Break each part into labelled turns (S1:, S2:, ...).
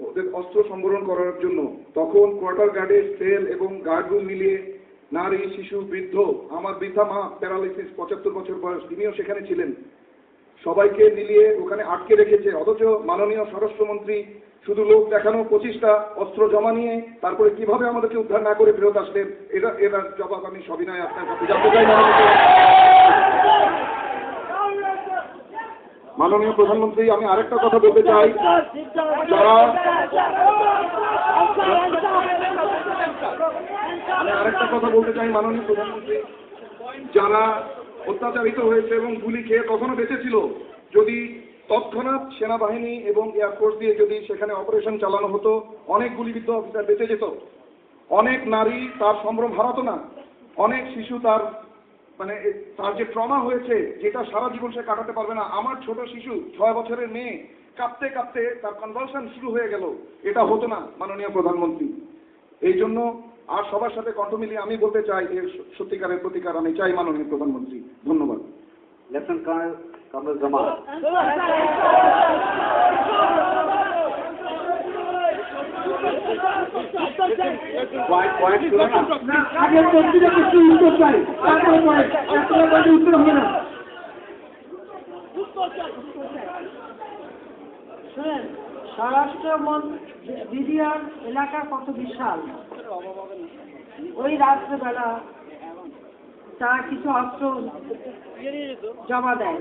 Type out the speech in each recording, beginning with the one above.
S1: ওদের অস্ত্র সম্বরণ করার জন্য। তখন কোয়ার্টার গার্ডের সেল এবং গার্ড রুম মিলিয়ে নারী, শিশু, বৃদ্ধ, আমার বৃদ্ধা মা, প্যারালাইসিস, পঁচাত্তর বছর বয়স, তিনিও সেখানে ছিলেন। সবাইকে মিলিয়ে ওখানে আটকে রেখেছে। অথচ মাননীয় স্বরাষ্ট্রমন্ত্রী শুধু লোক দেখানো, পঁচিশটা অস্ত্র জমা নিয়ে তারপরে কীভাবে আমাদেরকে উদ্ধার না করে ফেরত আসলেন? এটা, এটার জবাব আমি সবিনয় আপনার কাছে জানতে চাই। মাননীয় প্রধানমন্ত্রী, আমি আরেকটা কথা বলতে চাই। যারা আমি আরেকটা কথা বলতে চাই মাননীয় প্রধানমন্ত্রী। যারা অত্যাচারিত হয়েছে এবং গুলি খেয়ে কখনো বেঁচেছিল, যদি তৎক্ষণাৎ সেনাবাহিনী এবং এয়ারফোর্স দিয়ে যদি সেখানে অপারেশন চালানো হতো, অনেক গুলিবিদ্ধ অফিসার বেঁচে যেত। অনেক নারী তার সম্ভ্রম হারাতো না। অনেক শিশু তার মানে তার যে ট্রমা হয়েছে যেটা সারা জীবন সে কাটাতে পারবে না আমার ছোট শিশু ছয় বছরের মেয়ে কাঁপতে কাঁপতে তার কনভালশন শুরু হয়ে গেল এটা হতো না মাননীয় প্রধানমন্ত্রী এই জন্য আর সবার সাথে কণ্ঠ মিলিয়ে আমি বলতে চাই এর সত্যিকারের প্রতিকার আমি চাই মাননীয় প্রধানমন্ত্রী ধন্যবাদ
S2: lieutenant colonel Kamrul Jamal point point ছিল না
S3: আগে কিছু উত্তর চাই তারপরে উত্তর হবে না
S4: স্বরাষ্ট্র এলাকা কত বিশাল। ওই রাত্রেবেলা তারা কিছু অস্ত্র জমা দেয়।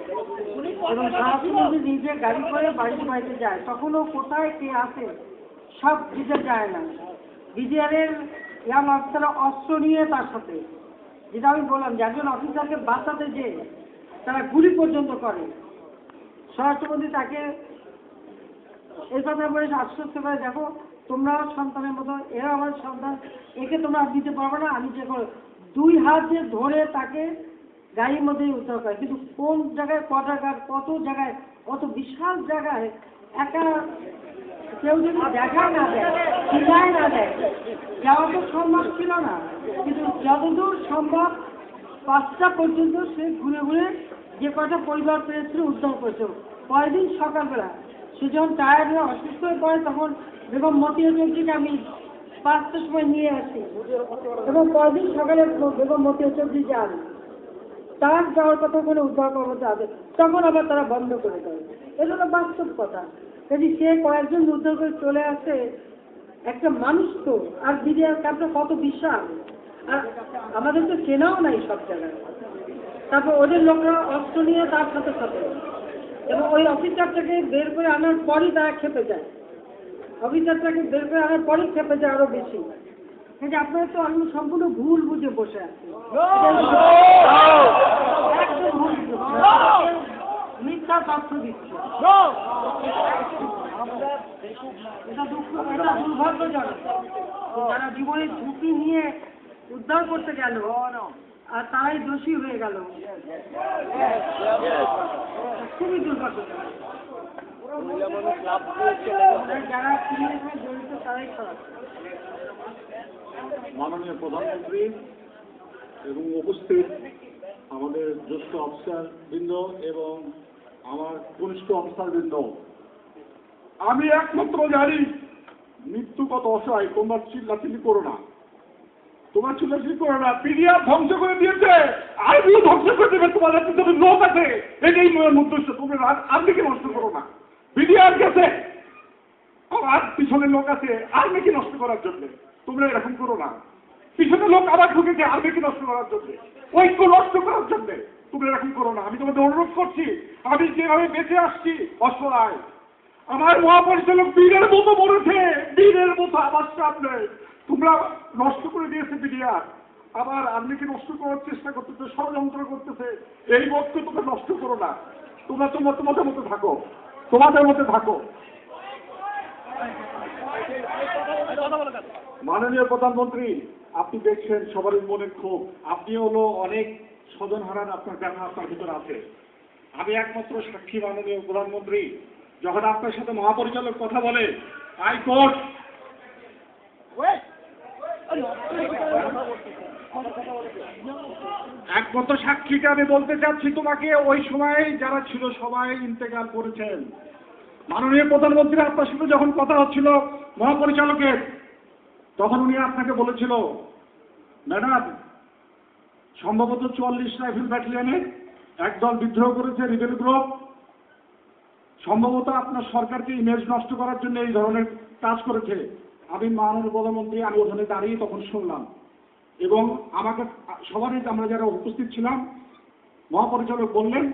S4: এবং স্বরাষ্ট্রমন্ত্রী নিজে গাড়ি করে বাড়িতে বাড়িতে যায়। তখনও কোথায় কে আসে সব দিতে যায় না। বিডিআরের ইয়াং অফিসাররা অস্ত্র নিয়ে তার সাথে। যেটা আমি বললাম যে একজন অফিসারকে বাঁচাতে যে তারা গুলি পর্যন্ত করে। স্বরাষ্ট্রমন্ত্রী তাকে এই কথা বলে আশ্বস্ত করে দেখো তোমরা সন্তানের মতো এরা আমার সন্তান, একে তোমরা দিতে পারবে না। আমি যে দুই হাত ধরে তাকে গাড়ির মধ্যেই উদ্ধার করে। কিন্তু কোন জায়গায়, কটা কত জায়গায়, কত বিশাল জায়গায় একা কেউ যদি দেখা না দেয় না দেয়, যাওয়া তো সম্ভব ছিল না। কিন্তু যতদূর সম্ভব, পাঁচটা পর্যন্ত সে ঘুরে ঘুরে যে কটা পরিবার পেয়েছিল উদ্ধার করেছে। পরের দিন সকালবেলা সে যখন টায়ার্ড হয়ে অসুস্থ হয়ে পড়ে, তখন বেগম মতিয়া চৌধুরীকে আমি পাঁচটার সময় নিয়ে আসি। এবং পরের দিন সকালে বেগম মতিয়া চৌধুরী যান। তার যাওয়ার কথা কোনো উদ্ধার কর্মতে আসে তখন আবার তারা বন্ধ করে দেয়। এটা হলো বাস্তব কথা। যদি সে কয়েকজন উদ্ধার করে চলে আসে একটা মানুষ তো আর বিরিয়ার ক্যাম্পটা কত বিশাল? আর আমাদের তো চেনাও নাই সব জায়গায়। তারপর ওদের লোকরা অস্ত্র নিয়ে তার সাথে সাথে এবং ওই অফিসারটাকে বের করে আনার পরই তারা খেপে যায়। অফিসারটাকে বের করে আনার পরই খেপে যায় আরও বেশি। কিন্তু আপনারা তো আমি সম্পূর্ণ ভুল বুঝে বসে আছি। মিথ্যা তথ্য দিচ্ছে। এটা দুঃখ, এটা দুর্ভাগ্যজনক। যারা জীবনের ঝুঁকি নিয়ে উদ্ধার করতে গেল, আর তারাই দোষী হয়ে গেল, খুবই দুর্ভাগ্যজনক। যারা জড়িত, তারাই খারাপ
S5: মাননীয় প্রধানমন্ত্রী এবং উপস্থিত আমাদের জ্যেষ্ঠ অফিসার বৃন্দ এবং আমার কনিষ্ঠ অফিসার বৃন্দ, আমি একমাত্র জানি মৃত্যু কত অসহায়, তোমরা চিল্লাচিল্লি করো না। তোমরা চিল্লাচিল্লি করো না পিডিআর ধ্বংস করে দিয়েছে আর আর্মিও ধ্বংস করে দেবে তোমাদের পিছনে লোক আছে। এটাই মনের উদ্দেশ্য, তোমরা আর্মিকে নষ্ট করো না। পিডিআর গেছে আর পিছনে লোক আছে আর্মিকে নষ্ট করার জন্য। তোমরা এরকম করো না। পিছনে লোক আবার ঢুকেছে আর্মিকে নষ্ট করার জন্য। ঐক্য নষ্ট করার জন্য। তোমরা এরকম করো না। আমি তোমাদের অনুরোধ করছি, আমি যেভাবে বেঁচে আসছি, অসহায়। আমার মহাপরিচালক বীরের মতো মরেছে, বীরের মতো আমার সামনে। তোমরা নষ্ট করে দিয়েছে বিডিআর। আবার আর্মিকে নষ্ট করার চেষ্টা করতেছে, ষড়যন্ত্র করতেছে। এই তোমরা নষ্ট করো না। তোমরা তোমার তোমাদের মতো থাকো। তোমাদের মধ্যে থাকো। মাননীয় প্রধানমন্ত্রী, আপনি দেখছেন সবারই মনে ক্ষোভ। আপনি হলো অনেক স্বজন হারান আপনার ব্যথা আপনার ভিতরে আছে। আমি একমাত্র সাক্ষী মাননীয় প্রধানমন্ত্রী। যখন আপনার সাথে মহাপরিচালক কথা বলে হাইকোর্ট একমাত্র সাক্ষীকে আমি বলতে চাচ্ছি তোমাকে, ওই সময় যারা ছিল সবাই ইন্তেকাল করেছেন। মাননীয় প্রধানমন্ত্রী আপনার সাথে যখন কথা হচ্ছিল মহাপরিচালকের, তখন উনি আপনাকে বলেছিল, ম্যাডাম সম্ভবত চুয়াল্লিশ রাইফেল ব্যাটালিয়নে একদল বিদ্রোহ করেছে রিবেল গ্রুপ। সম্ভবত আপনার সরকারকে ইমেজ নষ্ট করার জন্য এই ধরনের কাজ করেছে। আমি মাননীয় প্রধানমন্ত্রী, আমি ওখানে দাঁড়িয়ে তখন শুনলাম। এবং আমাকে সবারই আমরা যারা উপস্থিত ছিলাম, মহাপরিচালক বললেন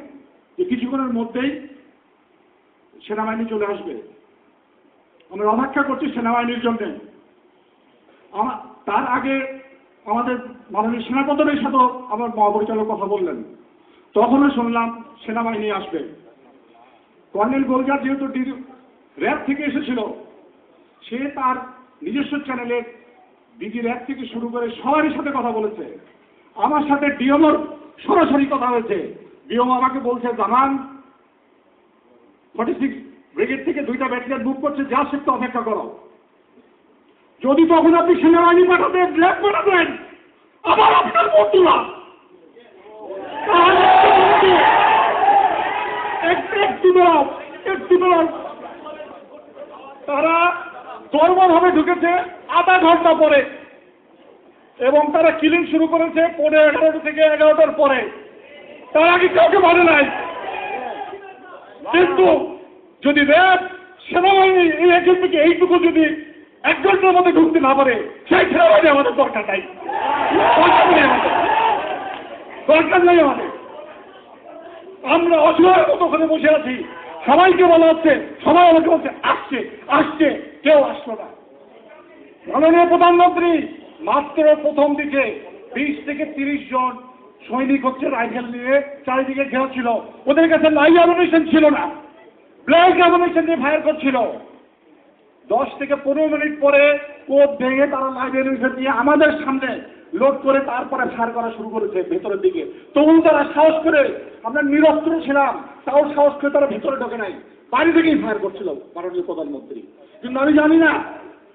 S5: যে কিছুক্ষণের মধ্যেই সেনাবাহিনী চলে আসবে। আমরা অপেক্ষা করছি সেনাবাহিনীর জন্য। তার আগে আমাদের মাননীয় সেনাপ্রধানের সাথেও আমার মহাপরিচালক কথা বললেন। তখনও শুনলাম সেনাবাহিনী আসবে। কর্নেল গোলজার যেহেতু র্যাব থেকে এসেছিল, সে তার নিজস্ব চ্যানেলে ডিজি র্যাব থেকে শুরু করে সবারই সাথে কথা বলেছে। আমার সাথে ডিএমওর সরাসরি কথা হয়েছে। ডিএমও আমাকে বলছে, জানান ফর্টি সিক্স ব্রিগেড থেকে দুইটা ব্যাটালিয়ান বুক করছে, যা সে অপেক্ষা করো। যদি তখন আপনি সেনাবাহিনী পাঠাতেন র্যাব পাঠাতেন আবার আপনার বন্ধুরা একটু বেরো একটু বেরো। তারা ঢুকেছে আধা ঘণ্টা পরে এবং তারা কিলিং শুরু করেছে পনেরো এগারোটা থেকে এগারোটার পরে। তার আগে কাউকে মানে নাই। কিন্তু যদি র্যাব, সেনাবাহিনী, এই এজেন্টকে এইটুকু যদি এক ঘণ্টার মধ্যে ঢুকতে না পারে, সেই সেনাবাহিনী আমাদের দরকার নাই। দরকার নেই আমাদের। আমাদের। আমরা অসহায়ের মতো ওখানে বসে আছি, সবাইকে বলা হচ্ছে, সবাই আমাকে বলছে, আসছে আসছে, কেউ আসলো না। মাননীয় প্রধানমন্ত্রী, মাত্র প্রথম দিকে বিশ থেকে তিরিশ জন সৈনিক হচ্ছে রাইফেল নিয়ে চারিদিকে ঘেরা ছিল ওদের কাছে লাইভ অ্যামুনেশন ছিল না। ব্ল্যাক অ্যামুনেশন দিয়ে ফায়ার করছিল। দশ থেকে পনেরো মিনিট পরে কোপ ভেঙে তারা অ্যামুনেশন নিয়ে আমাদের সামনে লোড করে তারপরে ফায়ার করা শুরু করেছে ভেতরের দিকে। তবু তারা সাহস করে, আমরা নিরস্ত্র ছিলাম, তাও সাহস করে তারা ভেতরে ঢোকে নাই। বাড়ি থেকেই ফায়ার করছিল মাননীয় প্রধানমন্ত্রী। কিন্তু আমি জানি না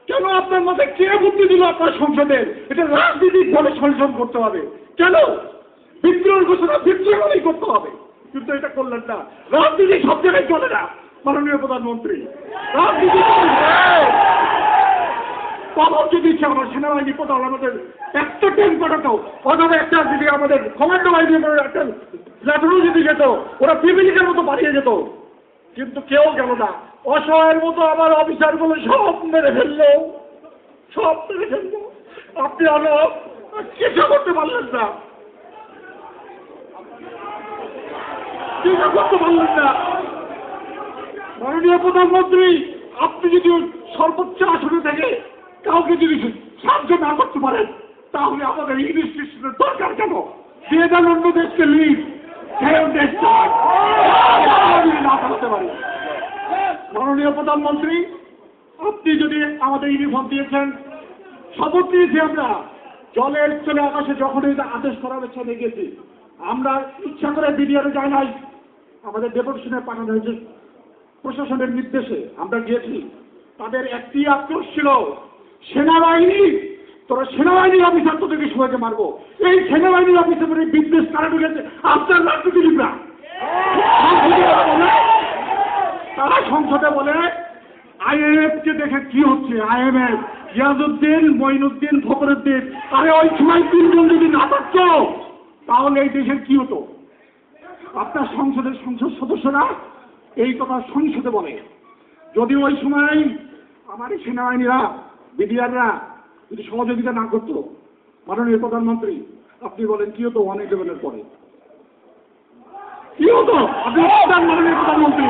S5: কেন আপনার মাথায় কে বুদ্ধি দিল আপনার সংসদে? এটা রাজনীতিক বলে সংশোধন করতে হবে। কেন? বিদ্রোহের ঘোষণা বিদ্রোহই করতে হবে। কিন্তু এটা করলেন না। রাজনীতি সব জায়গায় চলে না। মাননীয় প্রধানমন্ত্রী তখন যদি ইচ্ছা আমার সেনাবাহিনী কোথাও আমাদের একটা ট্রেন পাঠাতো অথবা একটা যদি আমাদের কমান্ডো বাহিনী একটা যদি যেত, ওরা পিপিলিকের মতো পালিয়ে যেত। কিন্তু কেউ গেল না। অসহায়ের মতো আমার অফিসারগুলো সব মেরে ফেলল। সব মেরে ফেলল। আপনি অনব কিছু করতে পারলেন না। কিছু করতে পারলেন না। মাননীয় প্রধানমন্ত্রী, আপনি যদি সর্বোচ্চ আসনে থেকে কাউকে যদি সাহায্য না করতে পারেন, তাহলে আমাদের ইংলিশ স্টেশনের দরকার কেন? দিয়ে দেন অন্য দেশকে লিড মাননীয় প্রধানমন্ত্রী, আপনি যদি আমাদের ইউনিফর্ম দিয়েছেন, শপথ নিয়েছি আমরা। জলের চলে আকাশে যখন আদেশ করা হয়েছে গেছি। আমরা ইচ্ছা করে বিডিআরে যাই নাই। আমাদের ডেপুটেশনে পাঠানো হয়েছে। প্রশাসনের নির্দেশে আমরা গিয়েছি। তাদের একটি আক্রোশ ছিল, সেনাবাহিনী, তোরা সেনাবাহিনীর অফিসার তোদেরকে সবাইকে মারবো। এই সেনাবাহিনীর অফিসার বিদ্বেষ কারা ঢুকেছে? আপনার রাজনীতিবিদরা। তারা সংসদে বলে, আইএমএফ কে দেখে কি হচ্ছে? আইএমএফ ইয়াজউদ্দিন মঈনুদ্দিন, ফখরুদ্দিন, আরে ওই সময় তিনজন যদি না থাকতো, তাহলে এই দেশের কি হতো? আপনার সংসদের সংসদ সদস্যরা এই কথা সংসদে বলে। যদি ওই সময় আমার সেনাবাহিনীরা, বিডিআররা যদি সহযোগিতা না করতো, মাননীয় প্রধানমন্ত্রী, আপনি বলেন, কি হতো ওয়ান ইলেভেনের পরে? কি হতো? আপনি মাননীয় প্রধানমন্ত্রী।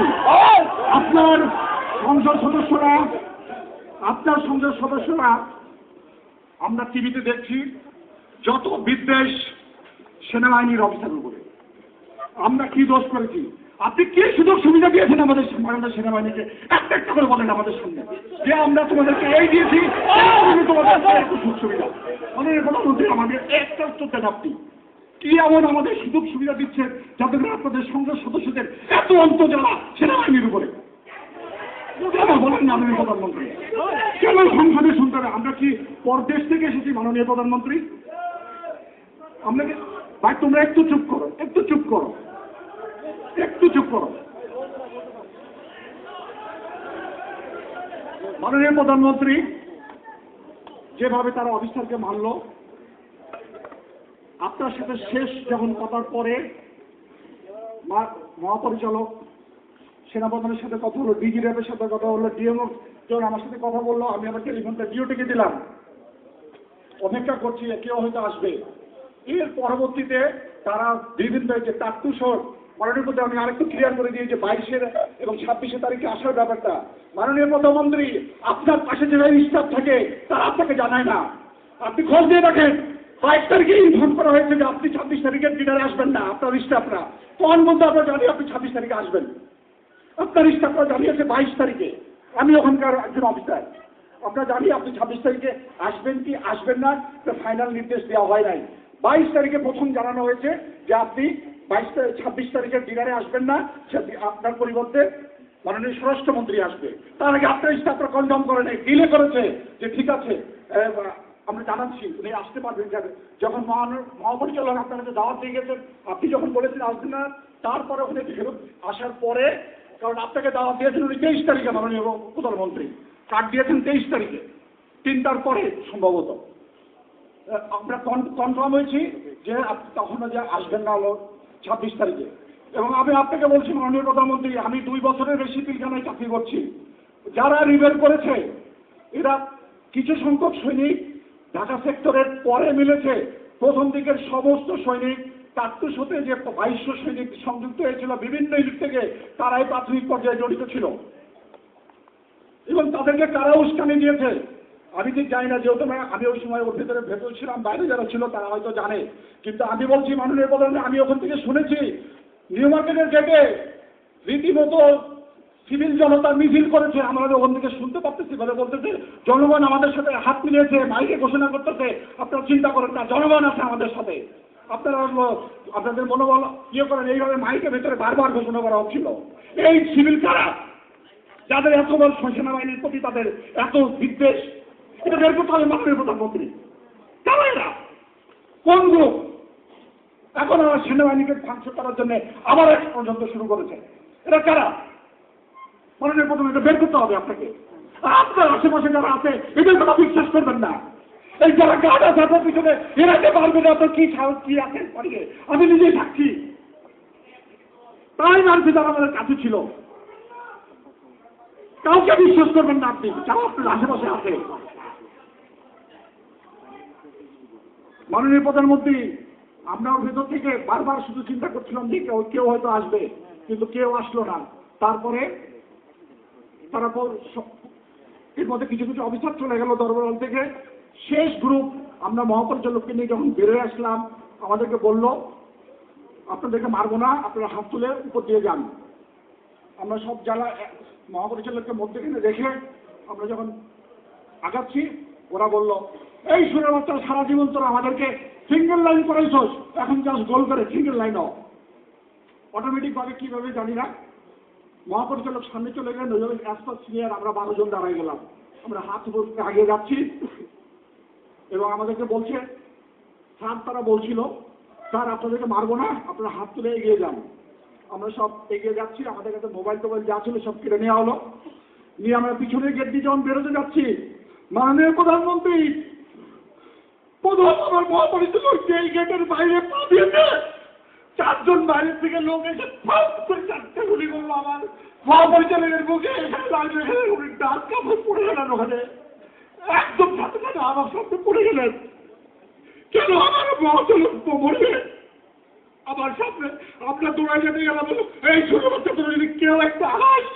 S5: আপনার সংসদ সদস্যরা, আপনার সংসদ সদস্যরা, আমরা টিভিতে দেখছি, যত বিদ্বেষ সেনাবাহিনীর অফিসার উপরে। আমরা কি দোষ করেছি? আপনি কি সুযোগ সুবিধা দিয়েছেন আমাদের বাংলাদেশ সেনাবাহিনীকে? একটা একটা করে বলেন আমাদের সামনে যে আমরা তোমাদেরকে এই দিয়েছি তোমাদের একটু সুযোগ সুবিধা। আমাদের প্রধানমন্ত্রী আমাদের একটা উত্তর দেন আপনি। কি এমন আমাদের সুযোগ সুবিধা দিচ্ছেন যাতে করে আপনাদের সংসদ সদস্যদের এত অন্তর্জালা সেনাবাহিনীর উপরে? বলেন না মাননীয় প্রধানমন্ত্রী? কেন সংসদে শুনতে হবে? আমরা কি পরদেশ থেকে এসেছি, মাননীয় প্রধানমন্ত্রী? আমরা কি ভাই, তোমরা একটু চুপ করো, একটু চুপ করো। একটু চুপ করো। মাননীয় প্রধানমন্ত্রী যেভাবে তারা অফিসারকে মারল, আপনার সাথে শেষ যখন কথার পরে মহাপরিচালক সেনাপ্রধানের সাথে কথা হলো, ডিজি র্যাবের সাথে কথা হলো, ডিএমও যখন আমার সাথে কথা বলল, আমি আমার টেলিফোনটা জিওটিকে দিলাম। অপেক্ষা করছি কেউ হয়তো আসবে। এর পরবর্তীতে তারা বিভিন্ন যে তাত্তুসর মাননীয় প্রধান, আমি আরেকটু ক্লিয়ার করে যে বাইশের এবং ছাব্বিশে তারিখে আসার ব্যাপারটা। মাননীয় প্রধানমন্ত্রী, আপনার পাশে যে স্টাফ থাকে, তারা আপনাকে জানায় না। আপনি খোঁজ দিয়ে রাখেন বাইশ তারিখে ইনফর্ম করা হয়েছে যে আপনি ছাব্বিশ তারিখের ডিনারে আসবেন না, আপনার স্টাফরা কোন বলতে আমরা জানি আপনি ছাব্বিশ তারিখে আসবেন? আপনার স্টাফরা জানিয়েছে বাইশ তারিখে। আমি ওখানকার একজন অফিসার আমরা জানি আপনি ছাব্বিশ তারিখে আসবেন কি, আসবেন না ফাইনাল নির্দেশ দেওয়া হয় নাই। বাইশ তারিখে প্রথম জানানো হয়েছে যে আপনি বাইশ তারিখ ছাব্বিশ তারিখের ডিনারে আসবেন না আপনার পরিবর্তে মাননীয় স্বরাষ্ট্রমন্ত্রী আসবে। তার আগে আপনার স্টাফরা কনফার্ম করে নেই ডিলে করেছে যে ঠিক আছে আমরা জানাচ্ছি, উনি আসতে পারবেন যাবে যখন মহান- মহাপরিচালক আপনার কাছে দাওয়াত দিয়ে গেছেন, আপনি যখন বলেছেন আসবেন না, তারপরে উনি ফেরত আসার পরে, কারণ আপনাকে দাওয়াত দিয়েছেন উনি তেইশ তারিখে, মাননীয় প্রধানমন্ত্রী কার্ড দিয়েছেন তেইশ তারিখে, তিনটার পরে সম্ভবত। আমরা কনফার্ম হয়েছি যে আপনি তখনও যে আসবেন না হলো ছাব্বিশ তারিখে। এবং আমি আপনাকে বলছি, মাননীয় প্রধানমন্ত্রী, আমি দুই বছরের বেশি পিলখানায় চাকরি করছি। যারা রিবেল করেছে, এরা কিছু সংখ্যক সৈনিক ঢাকা সেক্টরের পরে মিলেছে। প্রথম দিকের সমস্ত সৈনিক কার্তুস হতে যে বাইশশো সৈনিক সংযুক্ত হয়েছিল, বিভিন্ন ইউনিট থেকে তারাই প্রাথমিক পর্যায়ে জড়িত ছিল। এবং তাদেরকে কারা উস্কানি দিয়েছে? আমি ঠিক জানি না, যেহেতু আমি- ওই সময় ওর ভেতরে ভেতর ছিলাম, বাইরে যারা ছিল তারা হয়তো জানে। কিন্তু আমি বলছি মাননীয় প্রধান আমি ওখান থেকে শুনেছি। নিউ মার্কেটের গেটে রীতিমতো সিভিল জনতা মিছিল করেছে, আমরা ওখান থেকে শুনতে পারতেছি, বলে বলতেছে, জনগণ আমাদের সাথে হাত মিলিয়েছে, মাইকে ঘোষণা করতেছে, আপনারা চিন্তা করেন না, জনগণ আছে আমাদের সাথে। আপনারা আপনাদের মনোবল ইয়ে করেন, এইভাবে মাইকের ভেতরে বারবার ঘোষণা করা হচ্ছিল। এই সিভিল কারা? যাদের এত বড় সেনাবাহিনীর প্রতি তাদের এত বিদ্বেষ এটা বের করতে হবে মাননীয় প্রধানমন্ত্রী। কারা এরা কোন গ্রুপ? এখন আমার সেনাবাহিনীকে ধ্বংস করার জন্য আবার এক পর্যন্ত শুরু করেছে। এরা কারা? মাননীয় প্রধানমন্ত্রী বের করতে হবে আপনাকে। আপনার আশেপাশে যারা আছে, এদের কথা বিশ্বাস করবেন না। এই যারা গার্ড আছে আপনার পিছনে এরাকে পারবে না? আপনার কি সাহস, কি আছে? আমি নিজেই থাকছি। তাই মানছি যারা আমাদের কাছে ছিল। কাউকে বিশ্বাস করবেন না আপনি। যারা আপনার আশেপাশে আছে। মাননীয় প্রধানমন্ত্রী, আমরা ওর ভেতর থেকে বারবার শুধু চিন্তা করছিলাম যে কেউ কেউ হয়তো আসবে, কিন্তু কেউ আসলো না। তারপরে তারা পর- স- এর মধ্যে কিছু কিছু অফিসার চলে গেল দরবার থেকে। শেষ গ্রুপ, আমরা মহাপরিচালককে নিয়ে যখন বেরোয় আসলাম, আমাদেরকে বলল, আপনাদেরকে মারবো না, আপনারা হাত তুলে উপর দিয়ে যান। আমরা সব যারা মহাপরিচালককে মধ্যেখানে রেখে আমরা যখন আগাচ্ছি, ওরা বলল এই সুরের বাচ্চা সারা জীবন তোরা আমাদেরকে সিঙ্গেল লাইন করাইছস। এখন জাস্ট গোল করে সিঙ্গেল লাইন অটোমেটিক ভাবে কীভাবে জানি না। মহাপরিচালক সামনে চলে গেলেন, ওই অ্যাসপাস সিনিয়র আমরা বারো জন দাঁড়াই গেলাম। আমরা হাত উপর আগে যাচ্ছি। এবং আমাদেরকে বলছে, স্যার, তারা বলছিল, স্যার, আপনাদেরকে মারবো না, আপনারা হাত তুলে এগিয়ে যান। আমরা সব এগিয়ে যাচ্ছি, আমাদের কাছে মোবাইল টোবাইল যা ছিল সব কেড়ে নেওয়া হলো। নিয়ে আমরা পিছনে গেট দিয়ে যখন বেরোতে যাচ্ছি, মাননীয় প্রধানমন্ত্রী প্রধান আমার মহাপরিচালক যে এই গেটের বাইরে পা দিয়েছে চারজন বাইরের থেকে লোক এসে ফাঁস করে চারটে গুলি করল আমার। মহাপরিচালকের মুখে এখানে লাগবে এখানে উনি ডাক কাপড় পড়ে গেলেন ওখানে একদম সাথে সাথে আমার সামনে পড়ে গেলেন কেন আমার মহাপরিচালক মরবে? আমার সামনে আপনার দৌড়াই যেতে গেলাম এই ছোট বাচ্চা তোরা যদি কেউ একটা আস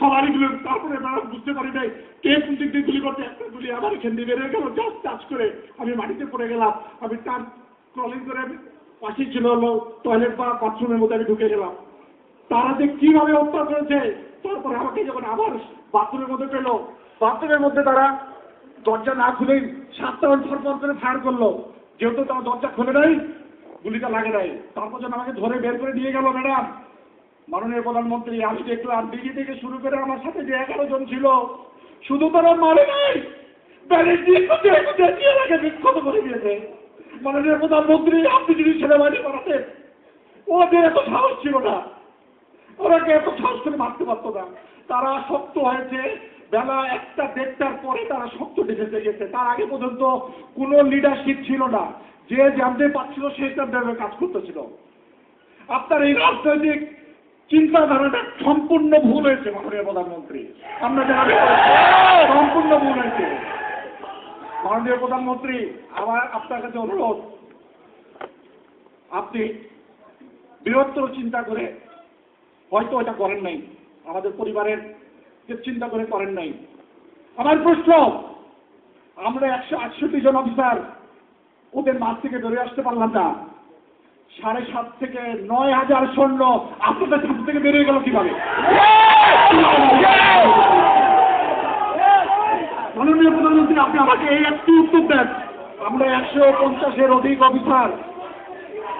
S5: সবারই গুলো তারপরে তারা বুঝতে পারি নাই কে কোন দিয়ে গুলি করতে একটা গুলি আমার এখান দিয়ে বেরিয়ে গেল চাষ চাষ করে আমি মাটিতে পড়ে গেলাম। আমি তার ক্রলিং করে পাশে ছিল হলো টয়লেট বা বাথরুমের মধ্যে আমি ঢুকে গেলাম। তারা যে কীভাবে হত্যা করেছে, তারপরে আমাকে যখন আবার বাথরুমের মধ্যে পেল বাথরুমের মধ্যে তারা দরজা না খুলেই সাতটা ফরফর করে ফায়ার করল। যেহেতু তারা দরজা খুলে নাই, গুলিটা লাগে নাই। তারপর যখন আমাকে ধরে বের করে নিয়ে গেল ম্যাডাম মাননীয় প্রধানমন্ত্রী, আমি দেখলাম দিল্লি থেকে শুরু করে আমার সাথে যে এগারো জন ছিল, শুধু তারা মারে নাই, ব্যারেজ দিয়ে কোথায় বিক্ষত করে দিয়েছে। মাননীয় প্রধানমন্ত্রী, আপনি যদি সেনাবাহিনী করাতেন ওদের এত সাহস ছিল না। ওরাকে এত সাহস করে মারতে পারতো না। তারা শক্ত হয়েছে, বেলা একটা দেড়টার পরে তারা শক্ত ডিসিশনে গেছে। তার আগে পর্যন্ত কোনো লিডারশিপ ছিল না। যে জানতে পারছিল, সে তার কাজ করতেছিল। আপনার এই রাজনৈতিক চিন্তাধারাটা সম্পূর্ণ ভুল হয়েছে, মাননীয় প্রধানমন্ত্রী। আমরা জানাতে সম্পূর্ণ ভুল হয়েছে। মাননীয় প্রধানমন্ত্রী, আমার আপনার কাছে অনুরোধ, আপনি বৃহত্তর চিন্তা করে হয়তো এটা করেন নাই। আমাদের পরিবারের চিন্তা করে করেন নাই। আমার প্রশ্ন, আমরা একশো আটষট্টি জন অফিসার ওদের মাঠ থেকে বেরিয়ে আসতে পারলাম না। সাড়ে সাত থেকে নয় হাজার সৈন্য আপনাদের ছাদ থেকে বেরিয়ে গেল কীভাবে? মাননীয় প্রধানমন্ত্রী, আপনি আমাকে এই একটি উত্তর দেন। আমরা একশো পঞ্চাশের অধিক অফিসার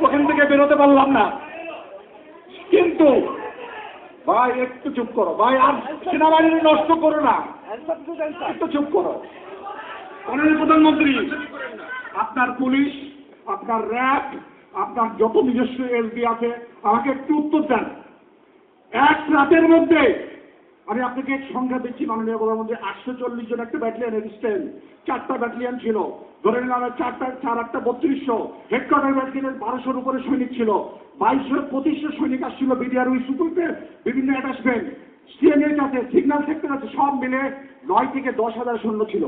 S5: ওখান থেকে বেরোতে পারলাম না। কিন্তু, ভাই, একটু চুপ করো। ভাই, আর সেনাবাহিনী নষ্ট করো না। একটু চুপ করো। মাননীয় প্রধানমন্ত্রী, আপনার পুলিশ, আপনার র্যাব আপনার যত নিজস্ব এসবি আছে, আমাকে একটু উত্তর দেন। এক রাতের মধ্যে, আমি আপনাকে সংখ্যা দিচ্ছি মাননীয় প্রধানমন্ত্রী, আটশো চল্লিশ জন একটা ব্যাটালিয়ান রেজিস্ট্যান্ট চারটা ব্যাটালিয়ান ছিল। ধরে নিলাম, চারটা, চার আটটা, বত্রিশশো। হেডকোয়ার্টার ব্যাটালিয়নের বারোশোর উপরে সৈনিক ছিল। বাইশশো পঁচিশশো সৈনিক আসছিল বিডিআর উই সুপুরতে বিভিন্ন অ্যাটাচমেন্ট সিএনএইচ আছে সিগন্যাল সেক্টর আছে, সব মিলে নয় থেকে দশ হাজার সৈন্য ছিল।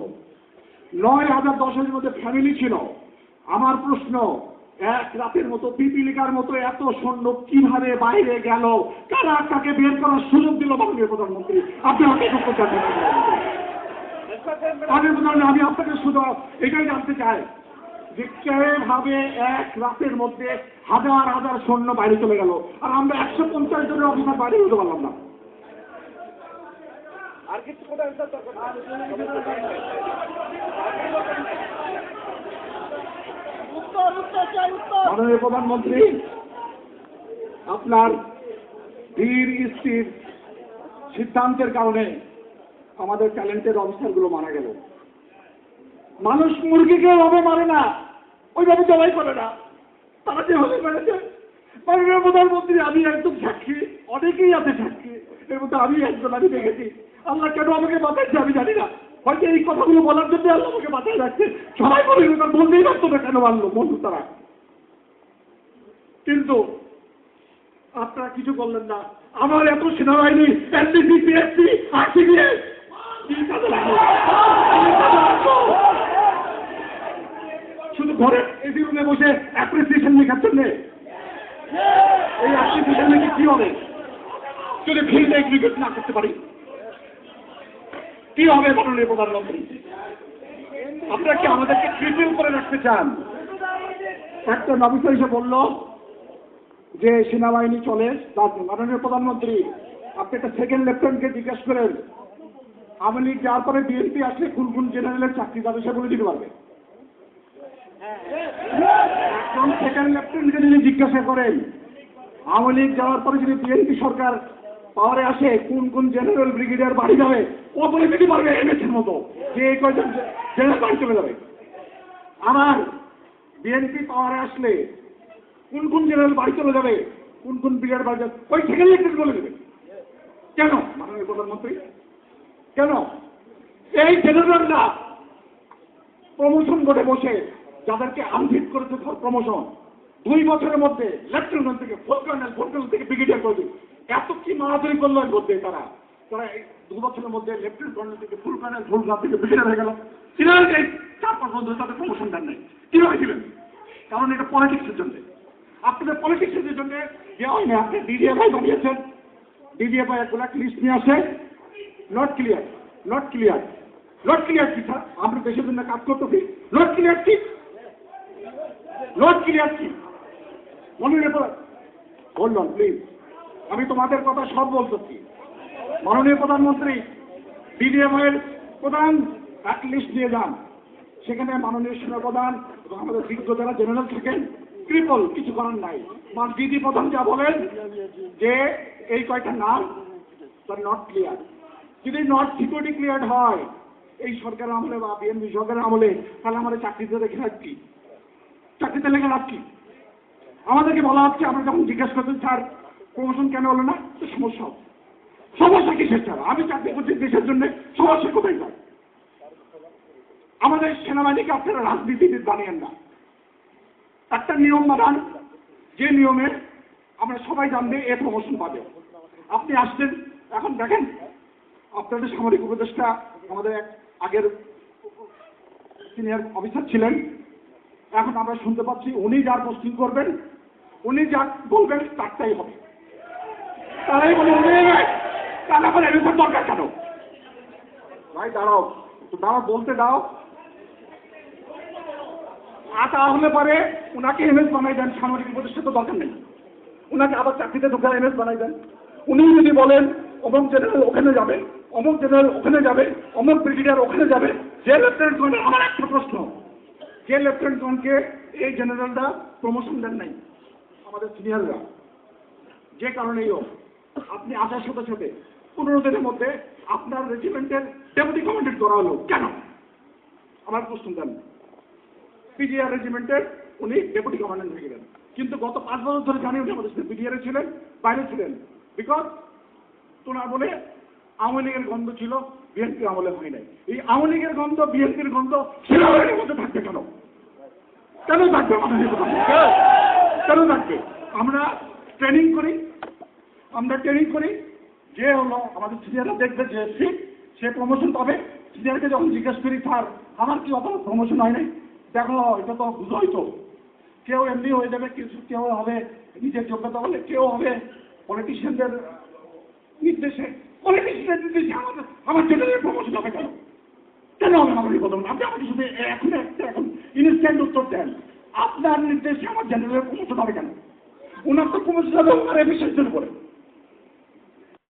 S5: নয় হাজার দশ হাজারের মধ্যে ফ্যামিলি ছিল। আমার প্রশ্ন এক রাতের মতো পিপিলিকার মতো এত সৈন্য কীভাবে বাইরে গেল? কারা তাকে বের করার সুযোগ দিল মাননীয় প্রধানমন্ত্রী? আপনি আমাকে আমি আপনাকে শুধু এটাই জানতে চাই যে কীভাবে এক রাতের মধ্যে হাজার হাজার সৈন্য বাইরে চলে গেল? আর আমরা একশো পঞ্চাশ জনের অফিসার বাইরে হতে পারলাম না। মাননীয় প্রধানমন্ত্রী, আপনার ধীর স্থির সিদ্ধান্তের কারণে আমাদের ট্যালেন্টেড অফিসারগুলো মারা গেল। মানুষ মুরগিকে ওভাবে মারে না, ওইভাবে জবাই করে না। তারা যেভাবে মেরেছে। মাননীয় প্রধানমন্ত্রী, আমি একদম সাক্ষী, অনেকেই আছে সাক্ষী। এর মধ্যে আমি একজন, আমি দেখেছি। আল্লাহ কেন আমাকে বাঁচাচ্ছে আমি জানি না। হয়তো এই কথাগুলো বলার জন্য আল্লাহ আমাকে বাঁচায় রাখছে। সবাই বলে বলতেই পারতো না কেন মারলো বন্ধু তারা। কিন্তু আপনারা কিছু বললেন না। আমার এত সেনাবাহিনী এনডিসি পিএসসি আরসিবিএস শুধু ঘরে এসি রুমে বসে অ্যাপ্রিসিয়েশন লেখার জন্য এই অ্যাপ্রিসিয়েশন লিখে কি হবে? যদি ফিল্ডে ক্রিকেট না করতে পারি। কি হবে মাননীয় প্রধানমন্ত্রী? আপনারা কি আমাদেরকে ট্রিপিল করে রাখতে চান? একটা অফিসার এসে বলল যে সেনাবাহিনী চলে মাননীয় প্রধানমন্ত্রী, আপনি একটা সেকেন্ড লেফটেন্যান্টকে জিজ্ঞেস করেন। আওয়ামী লীগ যাওয়ার পরে বিএনপি আসলে কোন কোন জেনারেলের চাকরি যাবে সে বলে দিতে পারবে? একজন সেকেন্ড লেফটেন্যান্টকে যদি জিজ্ঞাসা করেন, আওয়ামী লীগ যাওয়ার পরে যদি বিএনপি সরকার পাওয়ারে আসে কোন কোন জেনারেল ব্রিগেডিয়ার বাড়ি যাবে ও বলে দিতে পারবে এমএসের মতো। যে কয়জন জেনারেল বাড়ি চলে যাবে। আমার বিএনপি পাওয়ারে আসলে কোন কোন জেনারেল বাড়ি চলে যাবে, কোন কোন ব্রিগেড বাড়ি যাবে, ওই সেকেন্ড লেফটেন্ট বলে দেবে। কেন? মাননীয় প্রধানমন্ত্রী? কেন? এই জেনারেলরা প্রমোশন করে বসে, যাদেরকে আনফিট করেছে প্রমোশন দুই বছরের মধ্যে লেফটেন্যান্ট থেকে ফুল কর্নেল ফুল কর্নেল থেকে ব্রিগেডিয়ার করে দিল। এত কি মারামারি করল এর মধ্যে তারা? তারা এই দু বছরের মধ্যে লেফটেন্যান্ট কর্নেল থেকে ফুল কর্নেল ফুল কর্নেল থেকে ব্রিগেডিয়ার হয়ে গেল। কীভাবে এই চার পাঁচ বছর তাদের প্রমোশন দেন নাই। কীভাবে দিলেন কারণ এটা পলিটিক্সের জন্য। আপনাদের পলিটিক্সের জন্য দেওয়া হয়নি। আপনি ডিডিএফআই বানিয়েছেন। ডিডিএফআই একগুলো একটা লিস্ট নিয়ে আসে। Not clear not clear not clear কি স্যার আমরা দেশের জন্য কাজ করতেছি নট ক্লিয়ার কি? নট ক্লিয়ার কি? মনে রেখো হোল্ড অন প্লিজ আমি তোমাদের কথা সব বলতেছি। মাননীয় প্রধানমন্ত্রী ডিডিএফআই এর প্রধান লিস্ট নিয়ে যান। সেখানে মাননীয় সেনাপ্রধান এবং আমাদের বিজ্ঞ যারা জেনারেল থাকেন ট্রিপল কিছু করার নাই। মান দিদি প্রধান যা বলেন যে এই কয়টা নাম তার নট ক্লিয়ার যদি নট সিকিউরিটি ক্লিয়ার হয়, এই সরকারের আমলে বা বিএনপি সরকারের আমলে, তাহলে আমাদের চাকরিতে রেখে লাভ কি? চাকরিতে লেগে লাভ কি? আমাদেরকে বলা হচ্ছে, আমরা যখন জিজ্ঞেস করছেন স্যার প্রমোশন কেন হলো না? সমস্যা হবে। সমস্যা কিসের ছাড়া? আমি চাকরি করছি দেশের জন্য। সমস্যা কোথায় যায়? আমাদের সেনাবাহিনীকে আপনারা রাজনীতিবিদ বানিয়েন না। একটা নিয়ম বানান, যে নিয়মে আমরা সবাই জানবে এ প্রমোশন পাবে। আপনি আসছেন, এখন দেখেন, আপনাদের সামরিক উপদেষ্টা আমাদের এক আগের সিনিয়র অফিসার ছিলেন। এখন আমরা শুনতে পাচ্ছি, উনি যার পোস্টিং করবেন, উনি যা বলবেন তারটাই হবে। তারাই বলে তাহলে আবার এরকম দরকার কেন? ভাই দাঁড়াও। দাঁড়াও বলতে দাও। আর তাহলে পরে ওনাকে এমএস বানাই দেন সামরিক উপদেষ্টা তো দরকার নেই। ওনাকে আবার চাকরিতে ঢুকে এমএস বানাই দেন। উনি যদি বলেন অমুক জেনারেল ওখানে যাবে অমুক জেনারেল ওখানে যাবে অমুক ব্রিগেডিয়ার ওখানে যাবে যে লেফটেন্যান্ট কর্নেল আমার একটা প্রশ্ন। যে লেফটেন্যান্ট কর্নেলকে এই জেনারেলরা প্রমোশন দেন নাই আমাদের সিনিয়ররা যে কারণেই হোক। আপনি আসার সাথে সাথে পনেরো দিনের মধ্যে আপনার রেজিমেন্টের ডেপুটি কমান্ডেন্ট করা হলো। কেন? আমার প্রশ্ন দেন পিজিআর রেজিমেন্টের উনি ডেপুটি কমান্ডেন্ট হয়ে গেলেন। কিন্তু গত পাঁচ বছর ধরে জানি উনি আমাদের সাথে ছিলেন, বাইরে ছিলেন। বিকজ তোনার বলে আওয়ামী লীগের গন্ধ ছিল বিএনপি আমলে হয় নাই। এই আওয়ামী লীগের গন্ধ, বিএনপির গন্ধ সেনাবাহিনীর মধ্যে থাকবে কেন? কেন থাকবে? কেন থাকবে? আমরা ট্রেনিং করি আমরা ট্রেনিং করি, যে হলো আমাদের সিনিয়ররা দেখবে যে ফিট সে প্রমোশন পাবে। সিনিয়রকে যখন জিজ্ঞেস করি, স্যার, আমার কি অত প্রমোশন হয় নাই? দেখো, এটা তো বুঝোই তো। কেউ এমনি হয়ে যাবে, কিছু কেউ হবে নিজের যোগ্যতা বলে, কেউ হবে পলিটিশিয়ানদের নির্দেশে। পলিটিশিয়ানদের নির্দেশে আমাদের আমার জেনারেল প্রমোশন হবে কেন? কেন হবে আমাকে বলুন আপনি আমাকে শুধু এখন একটা, এখন ইনস্ট্যান্ট উত্তর দেন। আপনার নির্দেশে আমার জেনারেল প্রমোশন হবে কেন? ওনার তো প্রমোশন হবে ওনার এফিসিয়েন্সির উপরে।